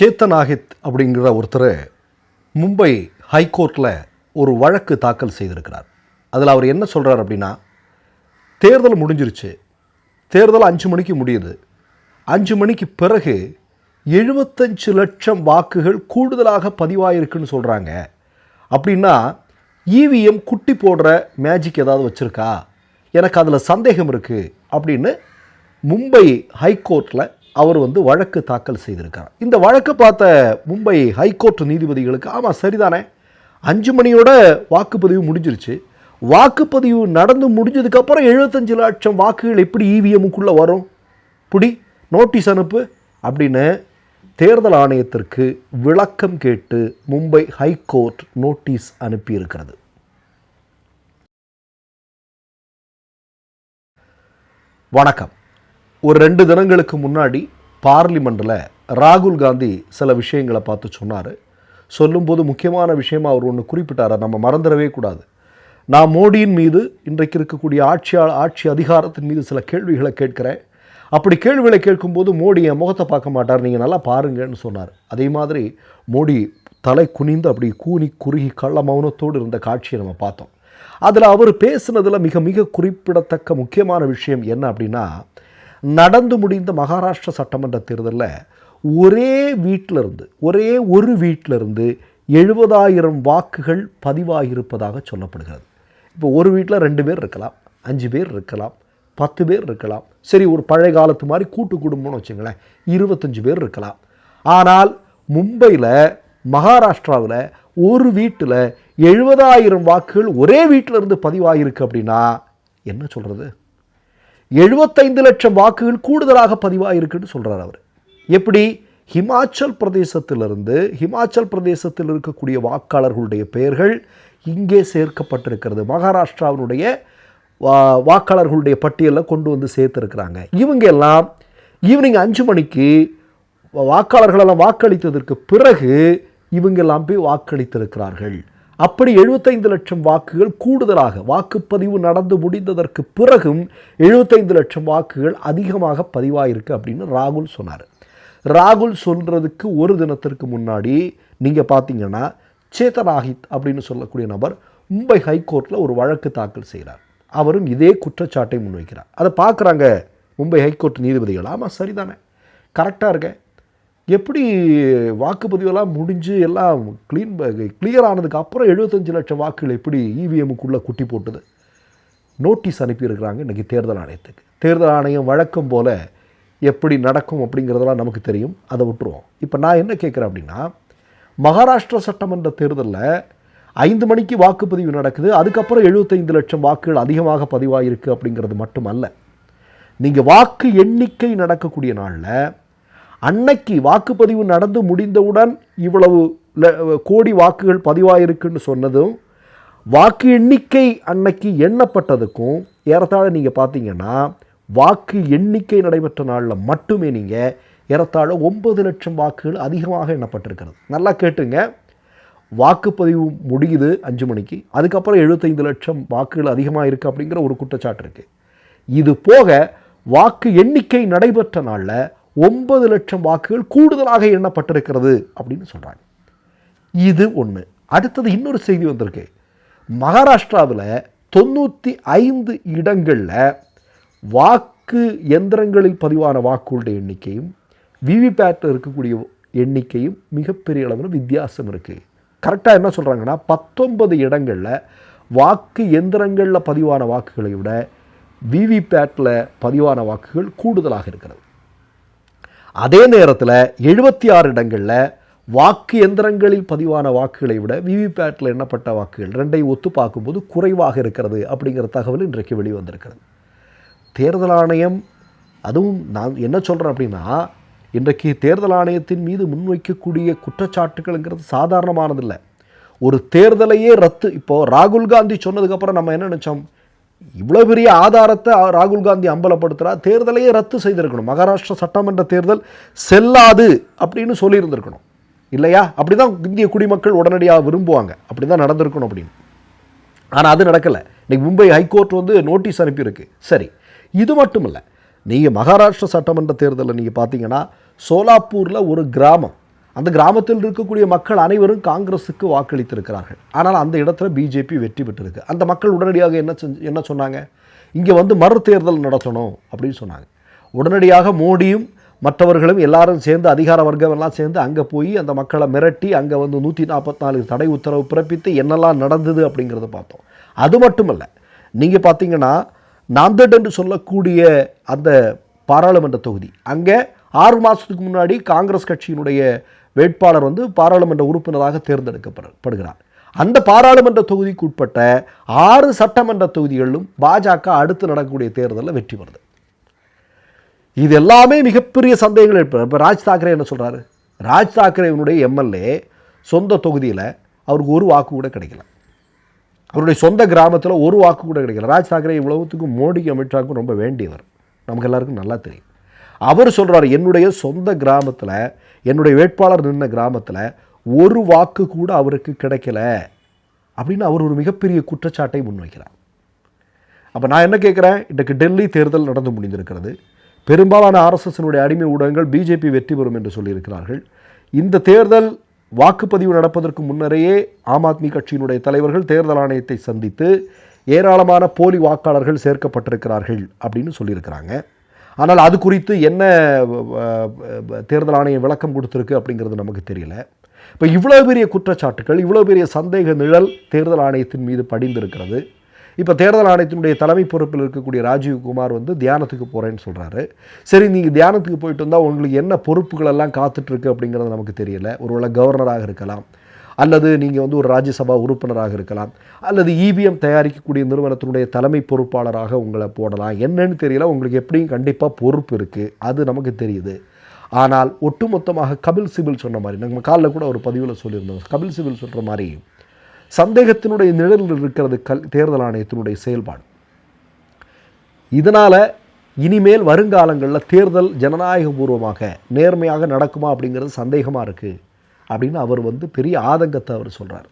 சேத்தன் ஆஹித் அப்படிங்கிற ஒருத்தர் மும்பை ஹைகோர்ட்டில் ஒரு வழக்கு தாக்கல் செய்திருக்கிறார். அதில் அவர் என்ன சொல்கிறார் அப்படின்னா தேர்தல் முடிஞ்சிருச்சு. தேர்தல் அஞ்சு மணிக்கு முடியுது. அஞ்சு மணிக்கு பிறகு எழுபத்தஞ்சு லட்சம் வாக்குகள் கூடுதலாக பதிவாயிருக்குன்னு சொல்கிறாங்க அப்படின்னா இவிஎம் குட்டி போடுற மேஜிக் ஏதாவது வச்சுருக்கா? எனக்கு அதில் சந்தேகம் இருக்குது அப்படின்னு மும்பை ஹைகோர்ட்டில் அவர் வந்து வழக்கு தாக்கல் செய்திருக்கார் இந்த வழக்கை பார்த்த மும்பை ஹைகோர்ட் நீதிபதிகளுக்கு ஆமாம் சரிதானே அஞ்சு மணியோட வாக்குப்பதிவு முடிஞ்சிருச்சு. வாக்குப்பதிவு நடந்து முடிஞ்சதுக்கப்புறம் எழுபத்தஞ்சு லட்சம் வாக்குகள் எப்படி இவிஎம்முக்குள்ளே வரும்? புடி நோட்டீஸ் அனுப்பு அப்படின்னு தேர்தல் ஆணையத்திற்கு விளக்கம் கேட்டு மும்பை ஹைகோர்ட் நோட்டீஸ் அனுப்பியிருக்கிறது. வணக்கம். ஒரு ரெண்டு தினங்களுக்கு முன்னாடி பார்லிமெண்ட்டில் ராகுல் காந்தி சில விஷயங்களை பார்த்து சொன்னார். சொல்லும்போது முக்கியமான விஷயம் அவர் ஒன்று குறிப்பிட்டார். நம்ம மறந்துடவே கூடாது. நான் மோடியின் மீது இன்றைக்கு இருக்கக்கூடிய ஆட்சியாளர் ஆட்சி அதிகாரத்தின் மீது சில கேள்விகளை கேட்கிறேன். அப்படி கேள்விகளை கேட்கும்போது மோடி என் முகத்தை பார்க்க மாட்டார். நீங்கள் நல்லா பாருங்கன்னு சொன்னார். அதே மாதிரி மோடி தலை குனிந்து அப்படி கூனி குறுகி கள்ள மௌனத்தோடு இருந்த காட்சியை நம்ம பார்த்தோம். அதில் அவர் பேசுனதில் மிக மிக குறிப்பிடத்தக்க முக்கியமான விஷயம் என்ன அப்படின்னா நடந்து முடிந்த மகாராஷ்டிரா சட்டமன்ற தேர்தலில் ஒரே வீட்டிலிருந்து ஒரே ஒரு வீட்டிலிருந்து எழுபதாயிரம் வாக்குகள் பதிவாகியிருப்பதாக சொல்லப்படுகிறது. இப்போ ஒரு வீட்டில் ரெண்டு பேர் இருக்கலாம் அஞ்சு பேர் இருக்கலாம் பத்து பேர் இருக்கலாம் சரி ஒரு பழைய காலத்து மாதிரி கூட்டு குடும்பம்னு வச்சுங்களேன் இருபத்தஞ்சு பேர் இருக்கலாம். ஆனால் மும்பையில் மகாராஷ்டிராவில் ஒரு வீட்டில் எழுபதாயிரம் வாக்குகள் ஒரே வீட்டில் இருந்து பதிவாகிருக்கு அப்படின்னா என்ன சொல்கிறது எழுபத்தைந்து லட்சம் வாக்குகள் கூடுதலாக பதிவாகிருக்குன்னு சொல்கிறார் அவர். எப்படி? ஹிமாச்சல் பிரதேசத்திலிருந்து ஹிமாச்சல் பிரதேசத்தில் இருக்கக்கூடிய வாக்காளர்களுடைய பெயர்கள் இங்கே சேர்க்கப்பட்டிருக்கிறது. மகாராஷ்டிராவினுடைய வா- வாக்காளர்களுடைய பட்டியலில் கொண்டு வந்து சேர்த்துருக்கிறாங்க. இவங்க எல்லாம் ஈவினிங் அஞ்சு மணிக்கு வாக்காளர்களெல்லாம் வாக்களித்ததற்கு பிறகு இவங்கெல்லாம் போய் வாக்களித்திருக்கிறார்கள். அப்படி எழுபத்தைந்து லட்சம் வாக்குகள் கூடுதலாக வாக்குப்பதிவு நடந்து முடிந்ததற்கு பிறகும் எழுபத்தைந்து லட்சம் வாக்குகள் அதிகமாக பதிவாயிருக்கு அப்படின்னு ராகுல் சொன்னார். ராகுல் சொல்கிறதுக்கு ஒரு தினத்திற்கு முன்னாடி நீங்கள் பார்த்தீங்கன்னா சேதனாஹித் அப்படின்னு சொல்லக்கூடிய நபர் மும்பை ஹைகோர்ட்டில் ஒரு வழக்கு தாக்கல் செய்கிறார் அவரும் இதே குற்றச்சாட்டை முன்வைக்கிறார். அதை பார்க்குறாங்க மும்பை ஹைகோர்ட் நீதிபதிகள். ஆமாம் சரிதானே. கரெக்டாக இருக்கேன் எப்படி வாக்குப்பதிவெல்லாம் முடிஞ்சு எல்லாம் க்ளீன் கிளியர் ஆனதுக்கு அப்புறம் எழுபத்தஞ்சு லட்சம் வாக்குகள் எப்படி இவிஎம்முக்குள்ளே குட்டி போட்டுது? நோட்டீஸ் அனுப்பியிருக்கிறாங்க இன்றைக்கி தேர்தல் ஆணையத்துக்கு. தேர்தல் ஆணையம் வழக்கம் போல் எப்படி நடக்கும் அப்படிங்கிறதெல்லாம் நமக்கு தெரியும். அதை விட்டுருவோம். இப்போ நான் என்ன கேட்குறேன் அப்படின்னா மகாராஷ்டிரா சட்டமன்ற தேர்தலில் ஐந்து மணிக்கு வாக்குப்பதிவு நடக்குது. அதுக்கப்புறம் எழுபத்தைந்து லட்சம் வாக்குகள் அதிகமாக பதிவாயிருக்கு அப்படிங்கிறது மட்டுமல்ல. நீங்கள் வாக்கு எண்ணிக்கை நடக்கக்கூடிய நாளில் அன்னைக்கு வாக்குப்பதிவு நடந்து முடிந்தவுடன் இவ்வளவு கோடி வாக்குகள் பதிவாயிருக்குன்னு சொன்னதும் வாக்கு எண்ணிக்கை அன்னைக்கு எண்ணப்பட்டதுக்கும் ஏறத்தாழ நீங்கள் பார்த்தீங்கன்னா வாக்கு எண்ணிக்கை நடைபெற்ற நாளில் மட்டுமே நீங்கள் ஏறத்தாழ ஒன்பது லட்சம் வாக்குகள் அதிகமாக எண்ணப்பட்டிருக்கிறது. நல்லா கேட்டுங்க. வாக்குப்பதிவு முடியுது அஞ்சு மணிக்கு அதுக்கப்புறம் எழுபத்தைந்து லட்சம் வாக்குகள் அதிகமாக இருக்குது அப்படிங்கிற ஒரு குற்றச்சாட்டு இருக்குது இது போக வாக்கு எண்ணிக்கை நடைபெற்ற நாளில் ஒன்பது லட்சம் வாக்குகள் கூடுதலாக எண்ணப்பட்டிருக்கிறது அப்படின்னு சொல்கிறாங்க இது ஒன்று அடுத்தது இன்னொரு செய்தி வந்திருக்கு. மகாராஷ்டிராவில் தொண்ணூற்றி ஐந்து இடங்களில் வாக்கு எந்திரங்களில் பதிவான வாக்குகளுடைய எண்ணிக்கையும் விவிபேட்டில் இருக்கக்கூடிய எண்ணிக்கையும் மிகப்பெரிய அளவில் வித்தியாசம் இருக்குது கரெக்டாக என்ன சொல்கிறாங்கன்னா பத்தொன்பது இடங்களில் வாக்கு எந்திரங்களில் பதிவான வாக்குகளை விட விவிபேட்டில் பதிவான வாக்குகள் கூடுதலாக இருக்கிறது. அதே நேரத்தில் எழுபத்தி ஆறு இடங்களில் வாக்கு எந்திரங்களில் பதிவான வாக்குகளை விட விவிபேட்டில் எண்ணப்பட்ட வாக்குகள் ரெண்டையும் ஒத்து பார்க்கும்போது குறைவாக இருக்கிறது அப்படிங்கிற தகவல் இன்றைக்கு வெளிவந்திருக்கிறது. தேர்தல் ஆணையம் அதுவும் நான் என்ன சொல்கிறேன் அப்படின்னா இன்றைக்கு தேர்தல் ஆணையத்தின் மீது முன்வைக்கக்கூடிய குற்றச்சாட்டுகள்ங்கிறது சாதாரணமானதில்லை. ஒரு தேர்தலையே ரத்து இப்போது ராகுல் காந்தி சொன்னதுக்கப்புறம் நம்ம என்ன நினச்சோம்? இவ்வளோ பெரிய ஆதாரத்தை ராகுல் காந்தி அம்பலப்படுத்துகிறா தேர்தலையே ரத்து செய்திருக்கணும். மகாராஷ்டிரா சட்டமன்ற தேர்தல் செல்லாது அப்படின்னு சொல்லியிருந்திருக்கணும். இல்லையா? அப்படி தான் இந்திய குடிமக்கள் உடனடியாக விரும்புவாங்க. அப்படி தான் நடந்திருக்கணும் அப்படின்னு. ஆனால் அது நடக்கலை. இன்றைக்கி மும்பை ஹைகோர்ட் வந்து நோட்டீஸ் அனுப்பியிருக்கு. சரி இது மட்டும் இல்லை நீங்கள் மகாராஷ்டிரா சட்டமன்ற தேர்தலில் நீங்கள் பார்த்தீங்கன்னா சோலாப்பூரில் ஒரு கிராமம் அந்த கிராமத்தில் இருக்கக்கூடிய மக்கள் அனைவரும் காங்கிரஸுக்கு வாக்களித்திருக்கிறார்கள். ஆனால் அந்த இடத்துல பிஜேபி வெற்றி பெற்றிருக்கு. அந்த மக்கள் உடனடியாக என்ன செஞ்சு என்ன சொன்னாங்க? இங்கே வந்து மறுதேர்தல் நடத்தணும் அப்படின்னு சொன்னாங்க. உடனடியாக மோடியும் மற்றவர்களும் எல்லாரும் சேர்ந்து அதிகார வர்க்கம் எல்லாம் சேர்ந்து அங்கே போய் அந்த மக்களை மிரட்டி அங்கே வந்து நூற்றி நாற்பத்தி நாலு தடை உத்தரவு பிறப்பித்து என்னெல்லாம் நடந்தது அப்படிங்கிறத பார்த்தோம். அது மட்டுமல்ல நீங்கள் பார்த்தீங்கன்னா நாந்தட் என்று சொல்லக்கூடிய அந்த பாராளுமன்ற தொகுதி அங்கே ஆறு மாதத்துக்கு முன்னாடி காங்கிரஸ் கட்சியினுடைய வேட்பாளர் வந்து பாராளுமன்ற உறுப்பினராக தேர்ந்தெடுக்கப்படுகிறார். அந்த பாராளுமன்ற தொகுதிக்கு உட்பட்ட ஆறு சட்டமன்ற தொகுதிகளிலும் பாஜக அடுத்து நடக்கக்கூடிய தேர்தலில் வெற்றி பெறுது. இது எல்லாமே மிகப்பெரிய சந்தேகங்கள். ஏற்படும் இப்போ ராஜ் தாக்கரே என்ன சொல்கிறாரு ராஜ் தாக்கரேவினுடைய எம்எல்ஏ சொந்த தொகுதியில் அவருக்கு ஒரு வாக்கு கூட கிடைக்கல. அவருடைய சொந்த கிராமத்தில் ஒரு வாக்கு கூட கிடைக்கல. ராஜ் தாக்கரே இவ்வளவுத்துக்கும் மோடிக்கு அமித்ஷாவுக்கும் ரொம்ப வேண்டியவர். நமக்கு எல்லாருக்கும் நல்லா தெரியும். அவர் சொல்கிறார் என்னுடைய சொந்த கிராமத்தில் என்னுடைய வேட்பாளர் நின்ன கிராமத்தில் ஒரு வாக்கு கூட அவருக்கு கிடைக்கல. அப்படின்னு அவர் ஒரு மிகப்பெரிய குற்றச்சாட்டை முன்வைக்கிறார். அப்போ நான் என்ன கேட்குறேன் இன்றைக்கு டெல்லி தேர்தல் நடந்து முடிந்திருக்கிறது. பெரும்பாலான ஆர்எஸ்எஸ்னுடைய அடிமை ஊடகங்கள் பிஜேபி வெற்றி பெறும் என்று சொல்லியிருக்கிறார்கள். இந்த தேர்தல் வாக்குப்பதிவு நடப்பதற்கு முன்னரேயே ஆம் ஆத்மி கட்சியினுடைய தலைவர்கள் தேர்தல் ஆணையத்தை சந்தித்து ஏராளமான போலி வாக்காளர்கள் சேர்க்கப்பட்டிருக்கிறார்கள் அப்படின்னு சொல்லியிருக்கிறாங்க. ஆனால் அது குறித்து என்ன தேர்தல் ஆணையம் விளக்கம் கொடுத்துருக்கு அப்படிங்கிறது நமக்கு தெரியல. இப்போ இவ்வளோ பெரிய குற்றச்சாட்டுகள் இவ்வளோ பெரிய சந்தேக நிழல் தேர்தல் ஆணையத்தின் மீது படிந்திருக்கிறது. இப்போ தேர்தல் ஆணையத்தினுடைய தலைமை பொறுப்பில் இருக்கக்கூடிய ராஜீவ் குமார் வந்து தியானத்துக்கு போகிறேன்னு சொல்கிறாரு சரி நீங்கள் தியானத்துக்கு போயிட்டு வந்தால் உங்களுக்கு என்ன பொறுப்புகளெல்லாம் காத்துட்ருக்கு அப்படிங்கிறது நமக்கு தெரியல. ஒருவேளை கவர்னராக இருக்கலாம். அல்லது நீங்கள் வந்து ஒரு ராஜ்யசபா உறுப்பினராக இருக்கலாம் அல்லது இவிஎம் தயாரிக்கக்கூடிய நிறுவனத்தினுடைய தலைமை பொறுப்பாளராக உங்களை போடலாம். என்னன்னு தெரியல உங்களுக்கு எப்படியும் கண்டிப்பாக பொறுப்பு இருக்குது அது நமக்கு தெரியுது. ஆனால் ஒட்டுமொத்தமாக கபில் சிபில் சொன்ன மாதிரி நம்ம காலில் கூட ஒரு பதிவில் சொல்லியிருந்தோம். கபில் சிபில் சொல்கிற மாதிரி சந்தேகத்தினுடைய நிழலில் இருக்கிறது கல் தேர்தல் ஆணையத்தினுடைய செயல்பாடு. இதனால் இனிமேல் வருங்காலங்களில் தேர்தல் ஜனநாயகபூர்வமாக நேர்மையாக நடக்குமா அப்படிங்கிறது சந்தேகமாக இருக்குது அப்படின்னு அவர் வந்து பெரிய ஆதங்கத்தை அவர் சொல்கிறார்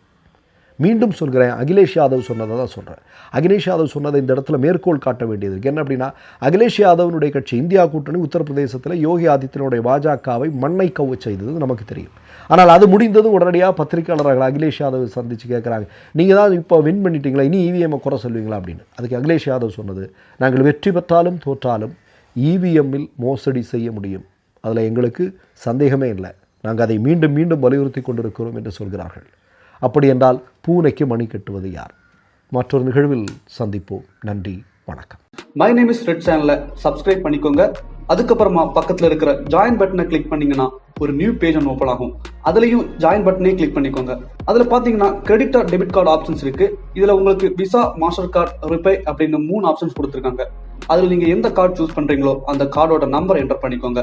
மீண்டும் சொல்கிறேன் அகிலேஷ் யாதவ் சொன்னதை தான் சொல்கிறேன் அகிலேஷ் யாதவ் சொன்னதை இந்த இடத்துல மேற்கோள் காட்ட வேண்டியது இருக்குது என்ன அப்படின்னா அகிலேஷ் யாதவனுடைய கட்சி இந்தியா கூட்டணி உத்தரப்பிரதேசத்தில் யோகி ஆதித்யனுடைய பாஜகவை மண்ணை கவு செய்தது நமக்கு தெரியும். ஆனால் அது முடிந்ததும் உடனடியாக பத்திரிகையாளர்கள் அகிலேஷ் யாதவ் சந்தித்து கேட்குறாங்க நீங்கள் தான் இப்போ வின் பண்ணிட்டீங்களா? இனி இவிஎம்மை குறை சொல்வீங்களா அப்படின்னு. அதுக்கு அகிலேஷ் யாதவ் சொன்னது நாங்கள் வெற்றி பெற்றாலும் தோற்றாலும் இவிஎம்மில் மோசடி செய்ய முடியும். அதில் எங்களுக்கு சந்தேகமே இல்லை. நாங்கள் அதை மீண்டும் மீண்டும் வலியுறுத்தி கொண்டிருக்கிறோம் என்று சொல்கிறார்கள். அப்படி என்றால் பூனைக்கு மணி கட்டுவது யார்? மற்றொரு நிகழ்வில் சந்திப்போம். நன்றி வணக்கம். மை நேம் இஸ் ரெட் சேனலை சப்ஸ்கிரைப் பண்ணிக்கோங்க. அதுக்கப்புறமா பக்கத்தில் இருக்கிற ஜாயின் பட்டனை கிளிக் பண்ணீங்கன்னா ஒரு நியூ பேஜ் ஒன்று ஓப்பன் ஆகும். அதுலேயும் ஜாயின் பட்டனே கிளிக் பண்ணிக்கோங்க. அதில் பார்த்தீங்கன்னா credit card debit card options இருக்கு. இதில் உங்களுக்கு விசா மாஸ்டர் கார்டு ரிப்பே அப்படின்னு மூணு ஆப்ஷன்ஸ் கொடுத்துருக்காங்க. அதில் நீங்கள் எந்த கார்டு சூஸ் பண்ணுறீங்களோ அந்த கார்டோட நம்பர் என்டர் பண்ணிக்கோங்க.